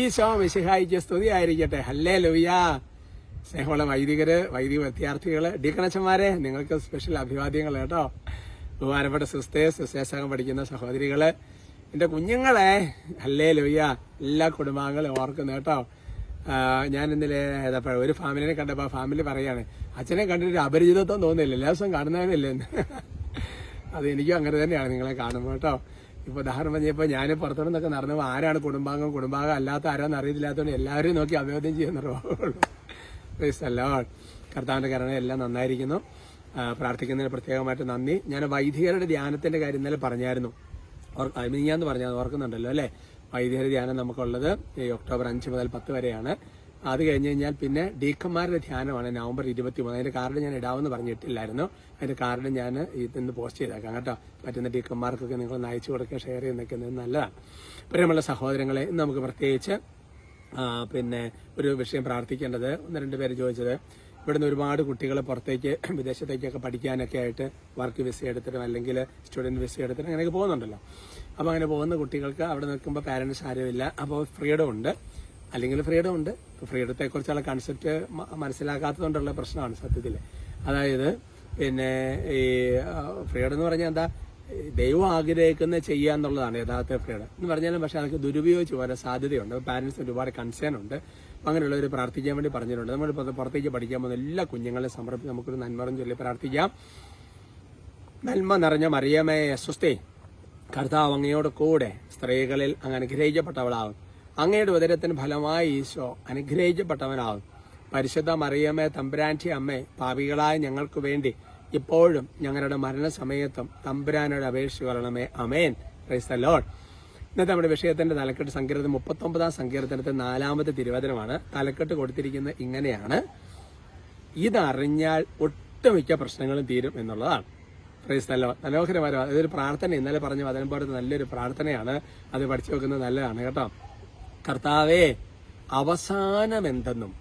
ഈശോ മിശിഹായിക്ക് സ്തുതി ആയിരിക്കട്ടെ ഹല്ലേ ലുയ്യ സ്നേഹമുള്ള വൈദികര് വൈദിക വിദ്യാർത്ഥികൾ ഡീക്കണച്ചന്മാരെ നിങ്ങൾക്ക് സ്പെഷ്യൽ അഭിവാദ്യങ്ങൾ കേട്ടോ. ബഹുമാനപ്പെട്ട സിസ്റ്റേ സിസ്റ്റേഴ്സകം പഠിക്കുന്ന സഹോദരികൾ എന്റെ കുഞ്ഞുങ്ങളെ ഹല്ലേ ലുയ്യ എല്ലാ കുടുംബാംഗങ്ങളും ഓർക്കുന്നു കേട്ടോ. ഞാൻ ഇന്നലെ ഒരു ഫാമിലിനെ കണ്ടപ്പോൾ ആ ഫാമിലി പറയാണ് അച്ഛനെ കണ്ടിട്ട് അപരിചിതത്വം തോന്നുന്നില്ല എല്ലാ ദിവസവും കാണുന്നവരില്ലെന്ന് അത് എനിക്കും അങ്ങനെ തന്നെയാണ് നിങ്ങളെ കാണുമ്പോൾ കേട്ടോ. ഇപ്പൊ ഉദാഹരണം പറഞ്ഞപ്പോൾ ഞാൻ പുറത്തു നിന്നൊക്കെ നടന്നപ്പോൾ ആരാണ് കുടുംബാംഗം കുടുംബാംഗം അല്ലാത്ത ആരാന്ന് അറിയത്തില്ലാത്തതുകൊണ്ട് എല്ലാവരും നോക്കി അഭിവാദ്യം ചെയ്യുന്നുള്ളൂ അല്ലോ കർത്താവിന്റെ കരുണ എല്ലാം നന്നായിരിക്കുന്നു. പ്രാർത്ഥിക്കുന്നതിന് പ്രത്യേകമായിട്ട് നന്ദി. ഞാൻ വൈദികരുടെ ധ്യാനത്തിന്റെ കാര്യം ഇന്നലെ പറഞ്ഞായിരുന്നു. ഞാൻ പറഞ്ഞത് ഓർക്കുന്നുണ്ടല്ലോ അല്ലേ? വൈദികരുടെ ധ്യാനം നമുക്കുള്ളത് ഈ ഒക്ടോബർ അഞ്ച് മുതൽ പത്ത് വരെയാണ്. അത് കഴിഞ്ഞ് കഴിഞ്ഞാൽ പിന്നെ ഡീക്കന്മാരുടെ ധ്യാനമാണ് നവംബർ ഇരുപത്തി മൂന്ന് അതിന്റെ കാർഡ് ഞാൻ ഇടാമെന്ന് പറഞ്ഞിട്ടില്ലായിരുന്നു. അതിന്റെ കാർഡ് ഞാൻ ഇന്ന് പോസ്റ്റ് ചെയ്തേക്കാം കേട്ടോ. പറ്റുന്ന ഡീക്കന്മാർക്കൊക്കെ നിങ്ങൾ അയച്ചു കൊടുക്കുക ഷെയർ ചെയ്യുന്നൊക്കെ നല്ലതാണ്. പ്രിയമുള്ള സഹോദരങ്ങളെ ഇന്ന് നമുക്ക് പ്രത്യേകിച്ച് പിന്നെ ഒരു വിഷയം പ്രാർത്ഥിക്കേണ്ടത് ഒന്ന് രണ്ട് പേര് ചോദിച്ചത് ഇവിടുന്ന് ഒരുപാട് കുട്ടികൾ പുറത്തേക്ക് വിദേശത്തേക്കൊക്കെ പഠിക്കാനൊക്കെ ആയിട്ട് വർക്ക് വിസ എടുത്തിട്ടും അല്ലെങ്കിൽ സ്റ്റുഡന്റ് വിസ എടുത്തിട്ടും അങ്ങനെയൊക്കെ പോകുന്നുണ്ടല്ലോ. അപ്പോൾ അങ്ങനെ പോകുന്ന കുട്ടികൾക്ക് അവിടെ നിൽക്കുമ്പോൾ പാരൻസ് ആരുമില്ല. അപ്പോൾ ഫ്രീഡം ഉണ്ട്. അല്ലെങ്കിൽ ഫ്രീഡം ഉണ്ട്. ഫ്രീഡത്തെ കുറിച്ചുള്ള കൺസെപ്റ്റ് മനസ്സിലാക്കാത്തതുകൊണ്ടുള്ള പ്രശ്നമാണ് സത്യത്തിൽ അതായത് പിന്നെ ഈ ഫ്രീഡം എന്ന് പറഞ്ഞാൽ എന്താ? ദൈവം ആഗ്രഹിക്കുന്ന ചെയ്യുക എന്നുള്ളതാണ് യഥാർത്ഥ ഫ്രീഡം. എന്ന് പറഞ്ഞാലും പക്ഷെ അതൊക്കെ ദുരുപയോഗിച്ച് പോരാൻ സാധ്യതയുണ്ട്. പാരന്റ്സ് ഒരുപാട് കൺസേൺ ഉണ്ട്. അങ്ങനെയുള്ളവർ പ്രാർത്ഥിക്കാൻ വേണ്ടി പറഞ്ഞിട്ടുണ്ട്. നമ്മൾ പുറത്തേക്ക് പഠിക്കാൻ പോകുന്ന എല്ലാ കുഞ്ഞുങ്ങളെ സമർപ്പിച്ച് നമുക്കൊരു നന്മറും ചൊല്ലി പ്രാർത്ഥിക്കാം. നന്മ നിറഞ്ഞ മറിയമേ അസ്വസ്ഥേ കർത്താവ് അങ്ങയോട് കൂടെ സ്ത്രീകളിൽ അങ്ങനെ അനുഗ്രഹിക്കപ്പെട്ടവളാകും അങ്ങയുടെ ഉദരത്തിന് ഫലമായി ഈശോ അനുഗ്രഹിക്കപ്പെട്ടവനാകും പരിശുദ്ധ മറിയമ്മേ തമ്പുരാന്റി അമ്മേ പാപികളായ ഞങ്ങൾക്ക് വേണ്ടി ഇപ്പോഴും ഞങ്ങളുടെ മരണസമയത്തും തമ്പുരാനോട് അപേക്ഷ വരണമേ അമേൻ പ്രൈസ് ലോഡ് ഇന്നത്തെ നമ്മുടെ വിഷയത്തിന്റെ തലക്കെട്ട് സങ്കീർത്തനം മുപ്പത്തൊമ്പതാം സങ്കീർത്തനത്തെ നാലാമത്തെ തിരുവചനമാണ്. തലക്കെട്ട് കൊടുത്തിരിക്കുന്ന ഇങ്ങനെയാണ്. ഇതറിഞ്ഞാൽ ഒട്ടുമിക്ക പ്രശ്നങ്ങളും തീരും എന്നുള്ളതാണ്. പ്രൈസ്തല്ലോ മനോഹരമായ അതൊരു പ്രാർത്ഥന. ഇന്നലെ പറഞ്ഞ പോലത്തെ നല്ലൊരു പ്രാർത്ഥനയാണ്. അത് പഠിച്ചു വെക്കുന്നത് നല്ലതാണ് കേട്ടോ. കർത്താവേ അവസാനം എന്തെന്നും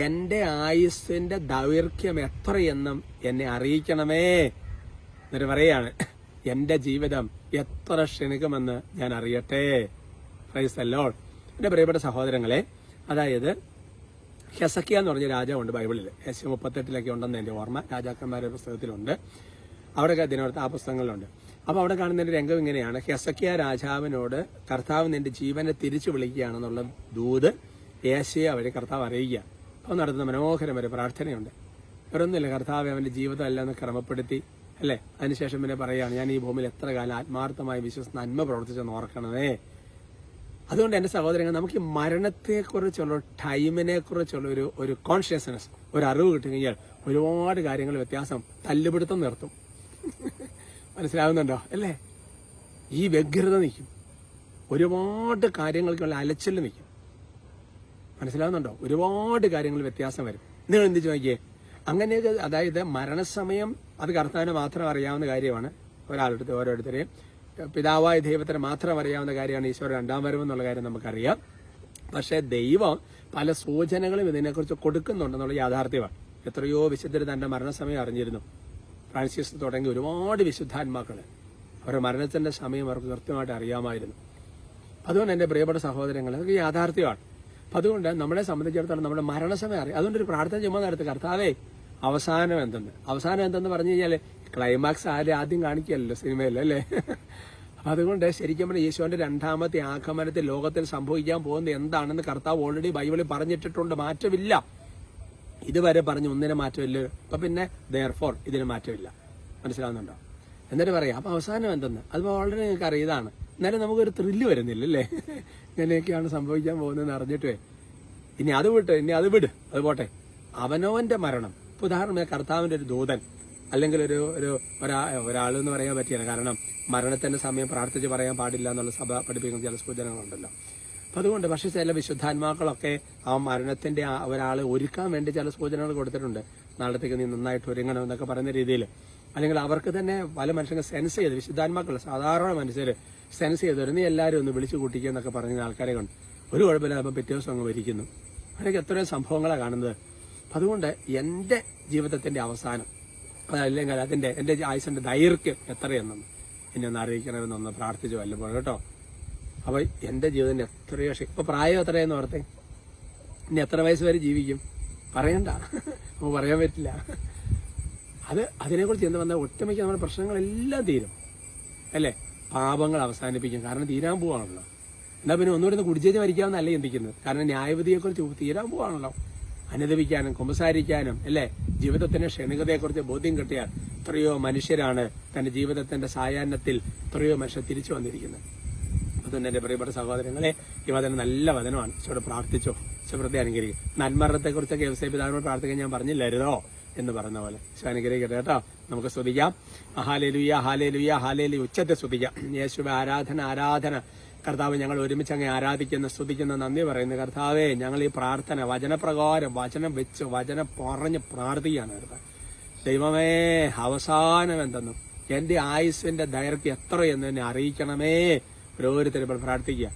എന്റെ ആയുസ്സിന്റെ ദൈർഘ്യം എത്രയെന്നും എന്നെ അറിയിക്കണമേ എന്നിട്ട് പറയാണ്. എന്റെ ജീവിതം എത്ര ക്ഷണിക്കുമെന്ന് ഞാൻ അറിയട്ടെ. പ്രൈസ് അല്ലോൾ എന്റെ പ്രിയപ്പെട്ട സഹോദരങ്ങളെ അതായത് ഹെസക്കിയ എന്ന് പറഞ്ഞ രാജാവുണ്ട് ബൈബിളിൽ എസ് മുപ്പത്തെട്ടിലൊക്കെ ഉണ്ടെന്ന് എന്റെ ഓർമ്മ. രാജാക്കന്മാരുടെ പുസ്തകത്തിലുണ്ട്. അവിടെയൊക്കെ ദിനോർത്ത് ആ പുസ്തകങ്ങളിലുണ്ട്. അപ്പോൾ അവിടെ കാണുന്ന ഒരു രംഗം ഇങ്ങനെയാണ്. ഹെസക്കിയ രാജാവിനോട് കർത്താവ് നിന്റെ ജീവനെ തിരിച്ചു വിളിക്കുകയാണെന്നുള്ള ദൂത് യേശയെ വഴി കർത്താവ് അറിയിക്കുക. അപ്പോൾ നടത്തുന്ന മനോഹരമായ പ്രാർത്ഥനയുണ്ട്. വേറൊന്നുമില്ല കർത്താവ് അവന്റെ ജീവിതം എല്ലാം ക്രമപ്പെടുത്തി. അല്ലേ? അതിനുശേഷം പിന്നെ പറയുകയാണ് ഞാൻ ഈ ഭൂമിയിൽ എത്ര കാലം ആത്മാർത്ഥമായി വിശ്വസ് നന്മ പ്രവർത്തിച്ചെന്ന് ഓർക്കണമേ. അതുകൊണ്ട് എന്റെ സഹോദരങ്ങൾ നമുക്ക് ഈ മരണത്തെക്കുറിച്ചുള്ള ടൈമിനെ കുറിച്ചുള്ള ഒരു ഒരു കോൺഷ്യസ്നസ് ഒരു അറിവ് കിട്ടുകഴിഞ്ഞാൽ ഒരുപാട് കാര്യങ്ങൾ വ്യത്യാസം തല്ലുപിടുത്തം നിർത്തും. മനസ്സിലാവുന്നുണ്ടോ? അല്ലേ? ഈ വ്യഗ്രത നിൽക്കും. ഒരുപാട് കാര്യങ്ങൾക്കുള്ള അലച്ചിൽ നിൽക്കും. മനസ്സിലാവുന്നുണ്ടോ? ഒരുപാട് കാര്യങ്ങൾ വ്യത്യാസം വരും. നിങ്ങൾ എന്ത് ചോദിക്കേ അങ്ങനെയൊക്കെ അതായത് മരണസമയം അത് കർത്താവിന് മാത്രം അറിയാവുന്ന കാര്യമാണ്. ഒരാളുടെ ഓരോരുത്തരെയും. പിതാവായ ദൈവത്തിന് മാത്രം അറിയാവുന്ന കാര്യമാണ് ഈശ്വര രണ്ടാം വരവ് എന്നുള്ള കാര്യം നമുക്കറിയാം. പക്ഷേ ദൈവം പല സൂചനകളും ഇതിനെക്കുറിച്ച് കൊടുക്കുന്നുണ്ടെന്നുള്ള യാഥാർത്ഥ്യമാണ്. എത്രയോ വിശുദ്ധർ തന്റെ മരണസമയം അറിഞ്ഞിരുന്നു. ഫ്രാൻസിസ് തുടങ്ങി ഒരുപാട് വിശുദ്ധാത്മാക്കൾ അവരുടെ മരണത്തിന്റെ സമയം അവർക്ക് കൃത്യമായിട്ട് അറിയാമായിരുന്നു. അതുകൊണ്ട് എന്റെ പ്രിയപ്പെട്ട സഹോദരങ്ങൾ അതൊക്കെ യാഥാർത്ഥ്യമാണ്. അപ്പം അതുകൊണ്ട് നമ്മളെ സംബന്ധിച്ചിടത്തോളം നമ്മുടെ മരണസമയം അറിയാം. അതുകൊണ്ട് ഒരു പ്രാർത്ഥന ചുമ്മാ നടത്തി. കർത്താവേ അവസാനം എന്തെന്ന്? അവസാനം എന്തെന്ന് പറഞ്ഞു കഴിഞ്ഞാൽ ക്ലൈമാക്സ് ആരും ആദ്യം കാണിക്കുകയല്ലോ സിനിമയിൽ അല്ലേ? അപ്പം അതുകൊണ്ട് ശരിക്കും പറഞ്ഞാൽ യേശുവിന്റെ രണ്ടാമത്തെ ആഗമനത്തിൽ ലോകത്തിൽ സംഭവിക്കാൻ പോകുന്നത് എന്താണെന്ന് കർത്താവ് ഓൾറെഡി ബൈബിളിൽ പറഞ്ഞിട്ടിട്ടുണ്ട്. മാറ്റമില്ല. ഇതുവരെ പറഞ്ഞു ഒന്നിനെ മാറ്റമില്ല. അപ്പൊ പിന്നെ ദയർഫോർ ഇതിന് മാറ്റമില്ല. മനസ്സിലാവുന്നുണ്ടോ? എന്നിട്ട് പറയാം അപ്പൊ അവസാനം എന്തെന്ന്? അത് ഓൾറെഡി നിങ്ങൾക്ക് അറിയതാണ് എന്നാലും നമുക്കൊരു ത്രില്ല് വരുന്നില്ല അല്ലേ ഇങ്ങനെയൊക്കെയാണ് സംഭവിക്കാൻ പോകുന്നതെന്ന് അറിഞ്ഞിട്ടേ. ഇനി അത് വിട്ട് ഇനി അത് വിട്. അത് പോട്ടെ. അവനോന്റെ മരണം. ഇപ്പൊ ഉദാഹരണം കർത്താവിന്റെ ഒരു ദൂതൻ അല്ലെങ്കിൽ ഒരു ഒരു ഒരാ ഒരാളെന്ന് പറയാൻ പറ്റിയാണ് കാരണം മരണത്തിന്റെ സമയം പ്രാർത്ഥിച്ച് പറയാൻ പാടില്ല എന്നുള്ള സഭ പഠിപ്പിക്കുന്ന ചില സൂചനകളുണ്ടല്ലോ. അതുകൊണ്ട് പക്ഷെ ചില വിശുദ്ധാത്മാക്കളൊക്കെ ആ മരണത്തിന്റെ ഒരാളെ ഒരുക്കാൻ വേണ്ടി ചില സൂചനകൾ കൊടുത്തിട്ടുണ്ട്. നാളത്തേക്ക് നീ നന്നായിട്ട് ഒരുങ്ങണം എന്നൊക്കെ പറയുന്ന രീതിയിൽ. അല്ലെങ്കിൽ അവർക്ക് തന്നെ പല മനുഷ്യർക്ക് സെൻസ് ചെയ്ത് വിശുദ്ധാത്മാക്കൾ സാധാരണ മനുഷ്യർ സെൻസ് ചെയ്ത് നീ എല്ലാവരും ഒന്ന് വിളിച്ചു കൂട്ടിക്കുക എന്നൊക്കെ പറഞ്ഞ ആൾക്കാരെ കൊണ്ട്. ഒരു കുഴപ്പമില്ല അപ്പം പിറ്റേ ദിവസം അങ്ങ് ഭരിക്കുന്നു. അങ്ങനെയൊക്കെ എത്രയോ സംഭവങ്ങളാണ് കാണുന്നത്. അതുകൊണ്ട് എന്റെ ജീവിതത്തിന്റെ അവസാനം അതല്ലെങ്കിൽ അതിന്റെ എന്റെ ആയുസിന്റെ ദൈർഘ്യം എത്രയെന്നും എന്നെ ഒന്ന് അറിയിക്കണമെന്നൊന്ന് പ്രാർത്ഥിച്ചു വല്ലപ്പോഴും കേട്ടോ. അപ്പൊ എന്റെ ജീവിതത്തിന് എത്രയോ ക്ഷ- ഇപ്പൊ പ്രായം എത്രയെന്ന് ഓർത്തേ? ഇനി എത്ര വയസ്സ് വരെ ജീവിക്കും? പറയണ്ട. നമുക്ക് പറയാൻ പറ്റില്ല. അത് അതിനെക്കുറിച്ച് എന്താ വന്നാൽ ഒറ്റമിക്ക നമ്മുടെ പ്രശ്നങ്ങളെല്ലാം തീരും. അല്ലേ? പാപങ്ങൾ അവസാനിപ്പിക്കും. കാരണം തീരാൻ പോവാണല്ലോ. എന്നാ പിന്നെ ഒന്നുകൂടി ഒന്ന് കുടിച്ചേച്ച് മരിക്കാമെന്നല്ല ചിന്തിക്കുന്നത്. കാരണം ന്യായവിധിയെക്കുറിച്ച് തീരാൻ പോവാണല്ലോ. അനുദപിക്കാനും കുമ്പസാരിക്കാനും അല്ലേ? ജീവിതത്തിന്റെ ക്ഷണികതയെക്കുറിച്ച് ബോധ്യം കിട്ടിയാൽ എത്രയോ മനുഷ്യരാണ് തന്റെ ജീവിതത്തിന്റെ സായാഹ്നത്തിൽ എത്രയോ മനുഷ്യർ തിരിച്ചു വന്നിരിക്കുന്നത്. അതുകൊണ്ട് എന്റെ പ്രിയപ്പെട്ട സഹോദരങ്ങളെ ഈ വചനം നല്ല വചനമാണ്. ഈശോട് പ്രാർത്ഥിച്ചോ. ഈശോപ്രതി അനുഗ്രഹിക്കും. നന്മരണത്തെ കുറിച്ചൊക്കെ വ്യവസായ പിതാവിനോട് പ്രാർത്ഥിക്കാൻ ഞാൻ പറഞ്ഞില്ലായിരുന്നോ? എന്ന് പറഞ്ഞ പോലെ. അനുഗ്രഹിക്കട്ടെ കേട്ടോ. നമുക്ക് സ്തുതിക്കാം ഹാലേലുയ്യ ഹാലേ ഹാലേലു ഉച്ചത്തെ സ്തുതിക്കാം യേശുവെ ആരാധന ആരാധന. കർത്താവ് ഞങ്ങൾ ഒരുമിച്ച് അങ്ങ് ആരാധിക്കുന്ന സ്തുതിക്കുന്ന നന്ദി പറയുന്നു. കർത്താവേ ഞങ്ങൾ ഈ പ്രാർത്ഥന വചനപ്രകാരം വചനം വെച്ച് വചനം പറഞ്ഞ് പ്രാർത്ഥിക്കുകയാണ് കർത്താവ്. ദൈവമേ അവസാനം എന്തെന്നും? എന്റെ ആയുസ്സിന്റെ ദൈർഘ്യം എത്രയെന്ന് എന്നെ അറിയിക്കണമേ. ഇപ്പോൾ പ്രാർത്ഥിക്കുക.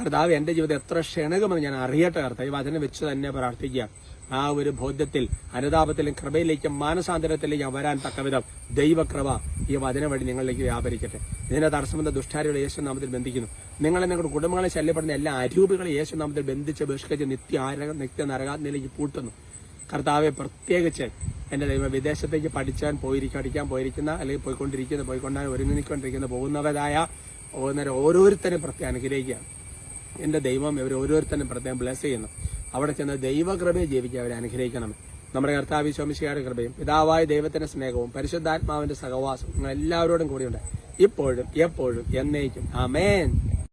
കർത്താവ് എന്റെ ജീവിതം എത്ര ക്ഷണകമെന്ന് ഞാൻ അറിയട്ടെ കർത്താവ്. വചനം വെച്ച് തന്നെ പ്രാർത്ഥിക്കുക. ആ ഒരു ബോധ്യത്തിൽ അനുതാപത്തിലും കൃപയിലേക്കും മാനസാന്തരത്തിലേക്കും വരാൻ തക്കവിധം ദൈവക്രവ ഈ വചനം വഴി നിങ്ങളിലേക്ക് വ്യാപരിക്കട്ടെ. ഇതിന്റെ തടസ്സമെന്ന ദുഷ്ടാരികളെ യേശു നാമത്തിൽ ബന്ധിക്കുന്നു. നിങ്ങളെ നിങ്ങളുടെ കുടുംബങ്ങളെ ശല്യപ്പെടുന്ന എല്ലാ അരൂപികളെ യേശു നാമത്തിൽ ബന്ധിച്ച് ബഹിഷ്കരിച്ച് നിത്യ നിത്യ നരകാത്മയിലേക്ക് പൂട്ടുന്നു. കർത്താവെ പ്രത്യേകിച്ച് എന്റെ ദൈവം വിദേശത്തേക്ക് പഠിച്ചാൻ പോയിരിക്കാൻ പഠിക്കാൻ പോയിരിക്കുന്ന അല്ലെങ്കിൽ പോയിക്കൊണ്ടിരിക്കുന്ന പോയിക്കൊണ്ടാൻ ഒരുങ്ങിക്കൊണ്ടിരിക്കുന്ന പോകുന്നവരായ പോകുന്നവരെ ഓരോരുത്തരെ പ്രത്യേകം അനുഗ്രഹിക്കുകയാണ്. എന്റെ ദൈവം ഇവർ ഓരോരുത്തരും പ്രത്യേകം ബ്ലസ് ചെയ്യുന്നു. അവിടെ ചെന്ന് ദൈവകൃപയെ ജീവിക്കുക അവരെ അനുഗ്രഹിക്കണം. നമ്മുടെ കർത്താവ് ശോമിശിയുടെ കൃപയും പിതാവായ ദൈവത്തിന്റെ സ്നേഹവും പരിശുദ്ധാത്മാവിന്റെ സഹവാസവും നിങ്ങൾ എല്ലാവരോടും കൂടിയുണ്ട്. ഇപ്പോഴും എപ്പോഴും എന്നേക്കും. ആമേൻ.